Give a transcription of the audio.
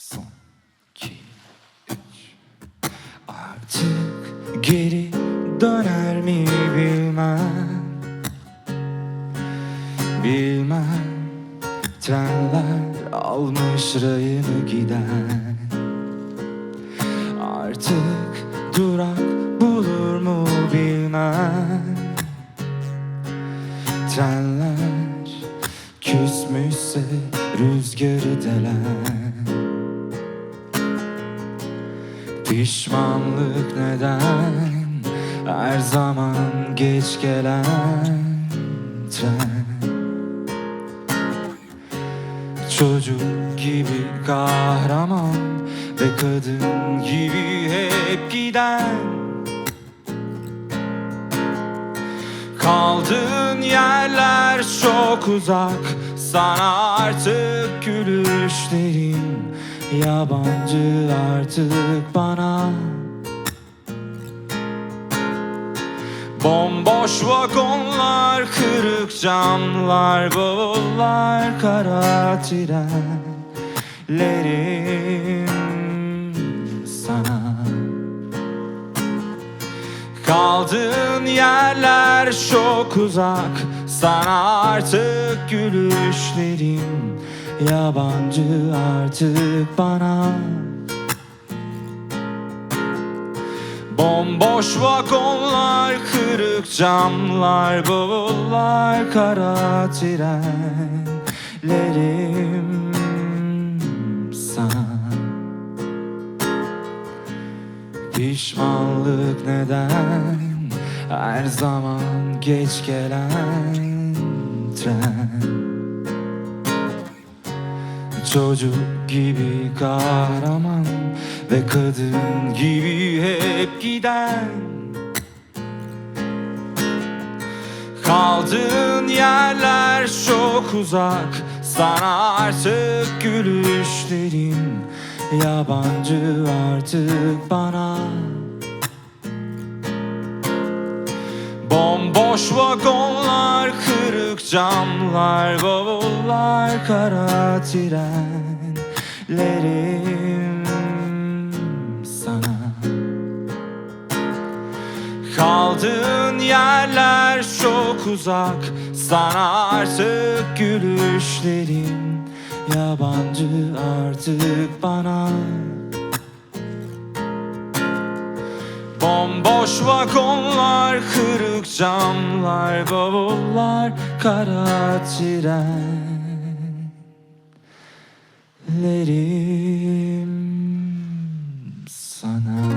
Son, iki, üç. Artık geri döner mi bilmem. Bilmem Trenler almış rayını giden. Artık durak bulur mu bilmem. Trenler küsmüşse rüzgarı delen Pişmanlık neden? Her zaman geç gelen tren. Çocuk gibi kahraman ve kadın gibi hep giden. Kaldığın yerler çok uzak Sana artık gülüşlerin Yabancı artık bana. Bomboş vagonlar, kırık camlar, bavullar, kara trenlerim sana. Kaldığın yerler çok uzak Sana artık gülüşlerim Yabancı artık bana. Bomboş vagonlar, kırık camlar, bavullar, kara trenlerim Pişmanlık neden? Her zaman geç gelen tren Çocuk gibi kahraman ve kadın gibi hep giden. Kaldığın yerler çok uzak Sana artık gülüşlerin Yabancı artık bana Bomboş vagonlar, kırık camlar, bavullar, kara trenlerim sana. Kaldığın yerler çok uzak Sana artık gülüşlerim Yabancı artık bana Boş vagonlar, kırık camlar, bavullar, kara trenlerim sana.